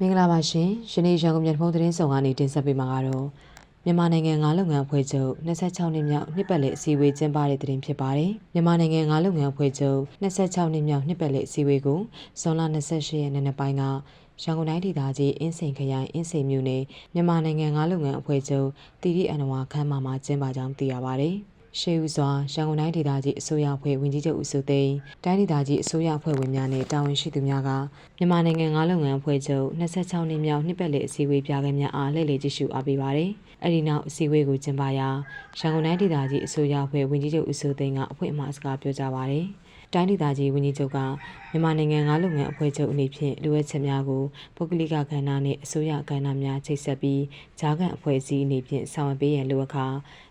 မင်္ဂလာပါရှင်။ယနေ့ရန်ကုန်မြို့ဖုံးသတင်းဆောင်ကနေတင်ဆက်ပေးမှာကတော့မြန်မာနိုင်ငံငါးလုပ်ငန်းအဖွဲ့ချုပ်26နှစ်မြောက်နှစ်ပတ်လည်အစည်းအဝေးကျင်းပတဲ့သတင်းဖြစ်ပါတယ်။မြန်မာနိုင်ငံငါးလုပ်ငန်းအဖွဲ့ချုပ်26နှစ်မြောက်နှစ်ပတ်လည်အစည်းအဝေးကိုဇွန်လ28ရက်နေ့နေ့ပိုင်းကရန်ကုန်တိုင်းဒေသကြီးအင်းစိန်ခရိုင်အင်းစိန်မြို့နယ်မြန်မာနိုင်ငံငါးလုပ်ငန်းအဖွဲ့ချုပ်တီတီအန်ဝါခမ်းမမှာကျင်းပကြောင်းသိရပါတယ်။ ရှေးဦးစွာရန်ကုန်တိုင်းဒေသကြီးအစိုးရအဖွဲ့ဝင်ကြီးချုပ်ဦးစိုးသိန်းတိုင်းဒေသကြီးအစိုးရအဖွဲ့ဝင်များနဲ့တာဝန်ရှိသူများကမြန်မာနိုင်ငံငါးလုပ်ငန်းအဖွဲ့ချုပ်26နှစ်မြောက်နှစ်ပတ်လည်အစည်းအဝေးပြခဲ့များအားလှည့်လည်ကြည့်ရှုအားပေးပါတယ်။အဲဒီနောက်အစည်းအဝေးကိုကျင်းပရာရန်ကုန်တိုင်းဒေသကြီးအစိုးရအဖွဲ့ဝင်ကြီးချုပ်ဦးစိုးသိန်းကအဖွင့်အမှာစကားပြောကြားပါတယ်။ တိုင်းဒေသကြီးဝန်ကြီးချုပ်ကမြန်မာနိုင်ငံငါးလုပ်ငန်းအဖွဲ့ချုပ်အနေဖြင့်လိုအပ်ချက်များကိုပုဂ္ဂလိကကဏ္ဍနှင့်အစိုးရကဏ္ဍများချိတ်ဆက်ပြီးဂျာကန်အဖွဲ့အစည်းအနေဖြင့်ဆောင်ရွက်ပေးရန်လိုအပ်ခါ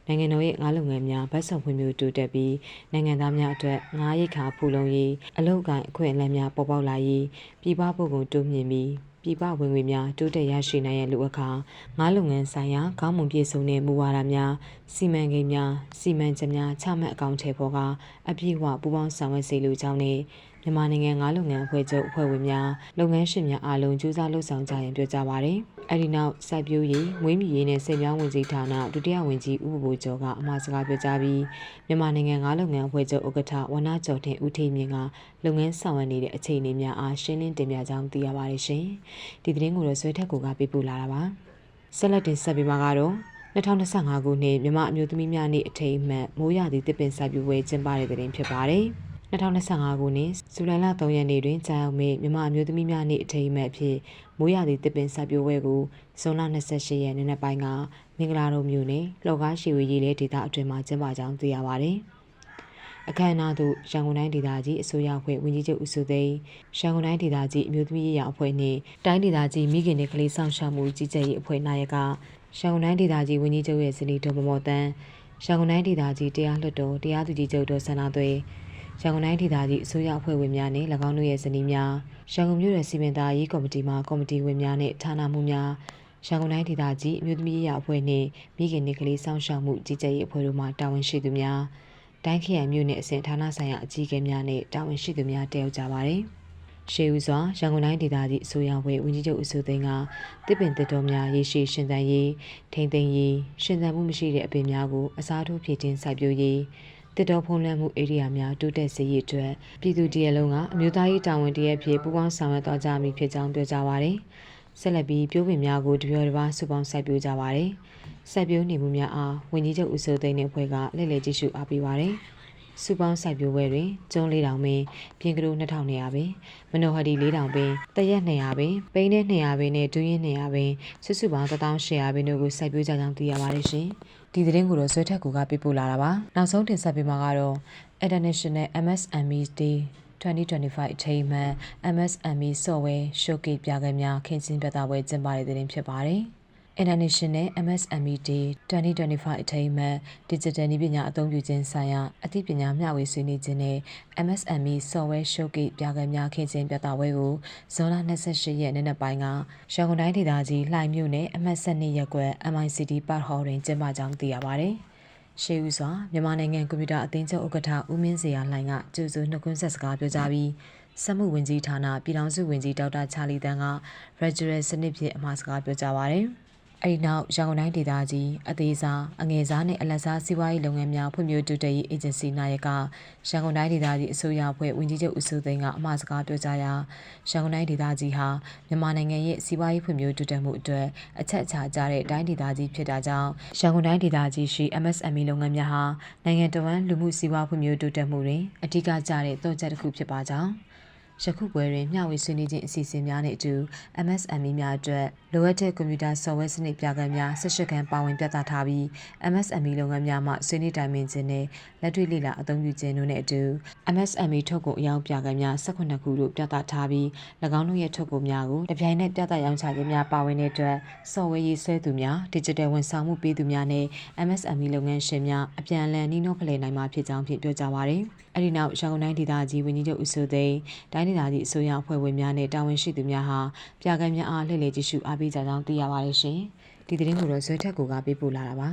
နိုင်ငံတော်ရဲ့ငါးလုပ်ငန်းများဗတ်ဆောင်ဖွံ့ဖြိုးတိုးတက်ပြီးနိုင်ငံသားများအတွက်ငါးရိတ်ခါဖူလုံရေးအလောက်ကိုင်းအခွင့်အလမ်းများပေါ်ပေါက်လာရေးပြည်ပပို့ကုန်တိုးမြင့်ပြီး ပြည်ပဝင်ငွေများတိုးတက်ရရှိနိုင်ရန်လိုအပ်ခါငါးလုပ်ငန်းဆိုင်ရာကောင်းမွန်ပြည့်စုံတဲ့မူဝါဒများစီမံကိန်းများစီမံချက်များချမှတ်အကောင့်ထဲပေါ်ကအပြည့်အဝပူးပေါင်းဆောင်ရွက်စေလိုကြောင်းနဲ့ မြန်မာနိုင်ငံငါးလုပ်ငန်းအဖွဲ့ချုပ်အဖွဲ့ဝင်များလုပ်ငန်းရှင်များအားလုံးကြိုးစားလှုပ်ဆောင်ကြရန်ပြောကြားပါရယ်။အဲဒီနောက်စိုက်ပျိုးရေးမွေးမြူရေးနဲ့ဆယ်ပြောင်းဝင်ကြီးဌာနဒုတိယဝန်ကြီးဦးဘိုကျော်ကအမှာစကားပြောကြားပြီးမြန်မာနိုင်ငံငါးလုပ်ငန်းအဖွဲ့ချုပ်ဥက္ကဋ္ဌဝနကျော်တင်ဦးထေမြင့်ကလုပ်ငန်းဆောင်ရွက်နေတဲ့အခြေအနေများအားရှင်းလင်းတင်ပြကြောင်းသိရပါတယ်ရှင်။ဒီသတင်းကိုတော့ဆွဲထက်ကိုကပေးပို့လာတာပါ။ဆက်လက်တင်ဆက်ပေးမှာကတော့2025ခုနှစ်မြမအမျိုးသမီးများနေ့အထိမ်းအမှတ်မိုးရသည့်တစ်ပင်စိုက်ပျိုးပွဲကျင်းပတဲ့တဲ့တင်ဖြစ်ပါတယ်။ 2025ခုနှစ်ဇူလိုင်လ3ရက်နေ့တွင်ကြာရောက်မဲ့မြမအမျိုးသမီးများနေ့အထိမ်းအမှတ်အဖြစ်မိုးရသည့်တစ်ပင်စိုက်ပျိုးပွဲကိုဇွန်လ28ရက်နေ့နက်ပိုင်းကမင်္ဂလာတော်မြို့နယ်လှော်ကားရှိဝေးရေးလေဒေသအတွင်းမှာကျင်းပကြောင်းသိရပါတယ်။အခမ်းအနားသို့ရန်ကုန်တိုင်းဒေသကြီးအစိုးရအဖွဲ့ဝန်ကြီးချုပ်ဦးစိုးသိန်းရန်ကုန်တိုင်းဒေသကြီးအမျိုးသမီးရေးရာအဖွဲ့နှင့်တိုင်းဒေသကြီးမိခင်နှင့်ကလေးဆောင်ရှာမှုကြီးကြပ်ရေးအဖွဲ့နိုင်ရကရန်ကုန်တိုင်းဒေသကြီးဝန်ကြီးချုပ်ရဲ့ဇနီးတော်မမော်တန်းရန်ကုန်တိုင်းဒေသကြီးတရားလွှတ်တော်တရားသူကြီးချုပ်တို့ဆန္ဒသွေး ရန်ကုန်တိုင်းဒေသကြီးအစိုးရအဖွဲ့ဝင်များနဲ့၎င်းတို့ရဲ့ဇနီးများရန်ကုန်မြို့နယ်စီမံသားရေးကော်မတီမှကော်မတီဝင်များနဲ့ဌာနမှူးများရန်ကုန်တိုင်းဒေသကြီးအမျိုးသမီးရေးအဖွဲ့နှင့်မိခင်နှင့်ကလေးစောင့်ရှောက်မှုကြီးကြပ်ရေးအဖွဲ့တို့မှတာဝန်ရှိသူများတိုင်းခရိုင်မြို့နယ်အဆင့်ဌာနဆိုင်ရာအကြီးအကဲများနဲ့တာဝန်ရှိသူများတက်ရောက်ကြပါတယ်။ရှေးဦးစွာရန်ကုန်တိုင်းဒေသကြီးအစိုးရဖွဲ့ဝန်ကြီးချုပ်ဦးစိုးသိန်းကတစ်ပင်တစ်တော်များရေရှည်ရှင်သန်ရေးထိမ့်သိမ်းရေးရှင်သန်မှုမရှိတဲ့အပင်များကိုအစားထိုးဖြည့်တင်းစိုက်ပျိုးရေး တစ်တော်ဖုံးလွှမ်းမှုဧရိယာများတိုးတက်စေရေးအတွက်ပြည်သူတရက်လုံးကအမျိုးသားရေးတာဝန်တရက်ဖြစ်ပူးပေါင်းဆောင်ရွက်သွားကြမည်ဖြစ်ကြောင်းပြောကြားပါရယ်ဆက်လက်ပြီးပြိုးပင်များကိုတပြောတပါစုပေါင်းစိုက်ပျိုးကြပါရယ်စိုက်ပျိုးနေမှုများအားဝန်ကြီးချုပ်ဦးစိုးသိန်းနဲ့ဖွဲ့ကလက်လက်ကြည့်ရှုအားပေးပါရယ် စုပေါင်းစိုက်ပျိုးပွဲတွင်ကျုံး၄တောင်ပင်ပြင်ကလေး2200ပင်မနိုဟဒီ4တောင်ပင်တရက်200ပင်ပိန်းနဲ့200ပင်နဲ့ဒူးရင်200ပင်စုစုပေါင်း1800ပင်တို့ကိုစိုက်ပျိုးကြကြောင်းသိရပါတယ်ရှင်ဒီသတင်းကိုတော့ဆွဲထက်ကူကပြပို့လာတာပါနောက်ဆုံးတင်ဆက်ပေးမှာကတော့ International MSME Day 2025အချိန်မှ MSME Software Showcase ပြပွဲများခင်းကျင်းပြသပွဲကျင်းပတဲ့တဲ့တင်ဖြစ်ပါတယ်။ International MSME Day 2025အထိမ်းအမှတ် Digital နည်းပညာအသုံးပြုခြင်းဆိုင်ရာအသိပညာမျှဝေဆွေးနွေးခြင်းနဲ့ MSME Software Showcase ပြပွဲများခင်းကျင်းပြသပွဲကိုဇွန်လ28ရက်နေ့နက်ပိုင်းကရန်ကုန်တိုင်းဒေသကြီးလှိုင်မြို့နယ်အမှတ်7ရပ်ကွက် MICD Park Hall တွင်ကျင်းပကြောင်းသိရပါတယ်။ရှေးဦးစွာမြန်မာနိုင်ငံကွန်ပျူတာအသင်းချုပ်ဥက္ကဋ္ဌဦးမင်းစရာလှိုင်ကကျူစုနှုတ်ခွန်းဆက်စကားပြောကြားပြီးစက်မှုဝင်ကြီးဌာနပြည်ထောင်စုဝင်ကြီးဒေါက်တာချာလီတန်းက Regular စနစ်ဖြင့်အမှာစကားပြောကြားပါရယ်။ အဲဒီနောက်ရန်ကုန်တိုင်းဒေသကြီးအသေးစားအငယ်စားနဲ့အလတ်စားစီးပွားရေးလုပ်ငန်းများဖွံ့ဖြိုးတိုးတက်ရေးအေဂျင်စီနာယကရန်ကုန်တိုင်းဒေသကြီးအစိုးရအဖွဲ့ဝန်ကြီးချုပ်ဦးစိုးသိန်းကအမှာစကားပြောကြားရာရန်ကုန်တိုင်းဒေသကြီးဟာမြန်မာနိုင်ငံရဲ့စီးပွားရေးဖွံ့ဖြိုးတိုးတက်မှုအတွက်အချက်အချာကျတဲ့တိုင်းဒေသကြီးဖြစ်တာကြောင့်ရန်ကုန်တိုင်းဒေသကြီးရှိ MSME လုပ်ငန်းများဟာနိုင်ငံတော်ဝန်လူမှုစီးပွားဖွံ့ဖြိုးတိုးတက်မှုတွင်အဓိကကျတဲ့သော့ချက်တစ်ခုဖြစ်ပါကြောင်း ယခုပွဲတွင်မျှဝေဆွေးနွေးခြင်းအစီအစဉ်များနှင့်အတူ MSME များအတွက်လိုအပ်တဲ့ကွန်ပျူတာ software စနစ်ပြကမ်းများ18ခန်းပါဝင်ပြသထားပြီး MSME လုပ်ငန်းများမှဆွေးနွေးတိုင်ပင်ခြင်းနဲ့လက်တွေ့လေ့လာအသုံးပြုခြင်းတို့နဲ့အတူ MSME ထုတ်ကုန်အယောင်ပြကမ်းများ18ခုတို့ပြသထားပြီး၎င်းတို့ရဲ့ထုတ်ကုန်များကိုတပြိုင်နက်ပြသရောင်းချခြင်းများပါဝင်တဲ့အတွက် software ရေးဆွဲသူများ digital ဝန်ဆောင်မှုပေးသူများနဲ့ MSME လုပ်ငန်းရှင်များအပြန်အလှန်နှီးနှောဖလှယ်နိုင်မှာဖြစ်ကြောင်းဖြင့်ပြောကြားပါရယ်အဲဒီနောက်ရန်ကုန်တိုင်းဒေသကြီးဝန်ကြီးချုပ်ဦးစိုးသိန်းတိုင်းဒေသကြီးအစိုးရအဖွဲ့ဝင်များနဲ့တာဝန်ရှိသူများဟာပြကမ်းများအားလှည့်လည်ကြည့်ရှုအားပေးကြကြောင်းသိရပါတယ်ရှင်ဒီသတင်းကိုတော့ဇွဲထက်ကိုကပေးပို့လာတာပါ